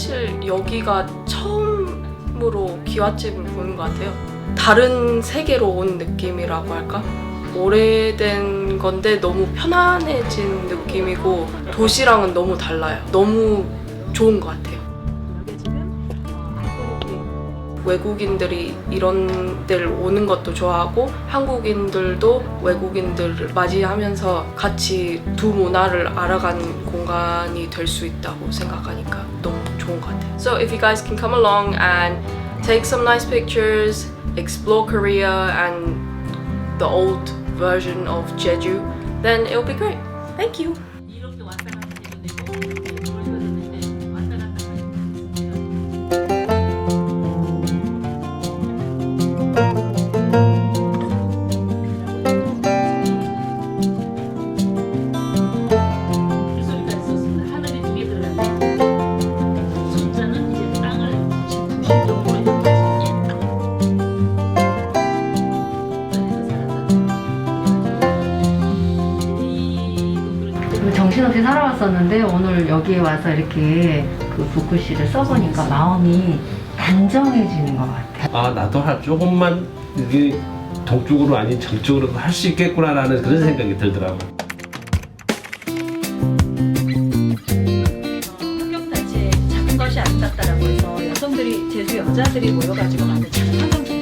사실 여기가 처음으로 기와집을 보는 것 같아요. 다른 세계로 온 느낌이라고 할까? 오래된 건데 너무 편안해진 느낌이고 도시랑은 너무 달라요. 너무 좋은 것 같아요. 외국인들이 이런 데를 오는 것도 좋아하고 한국인들도 외국인들을 맞이하면서 같이 두 문화를 알아가는 공간이 될 수 있다고 생각하니까 너무 좋은 것 같아요. So if you guys can come along and take some nice pictures, explore Korea and the old version of Jeju, then it'll be great. Thank you. 정신없이 살아왔었는데 오늘 여기에 와서 이렇게 그 붓글씨를 써보니까 마음이 단정해지는 것 같아요. 아 나도 할 조금만 이게 동쪽으로 아닌 정쪽으로 할 수 있겠구나라는 그런 생각이 들더라고. 환경 자체에 작은 것이 아름답다라고 해서 여성들이 제주 여자들이 모여가지고 만든 작은 환경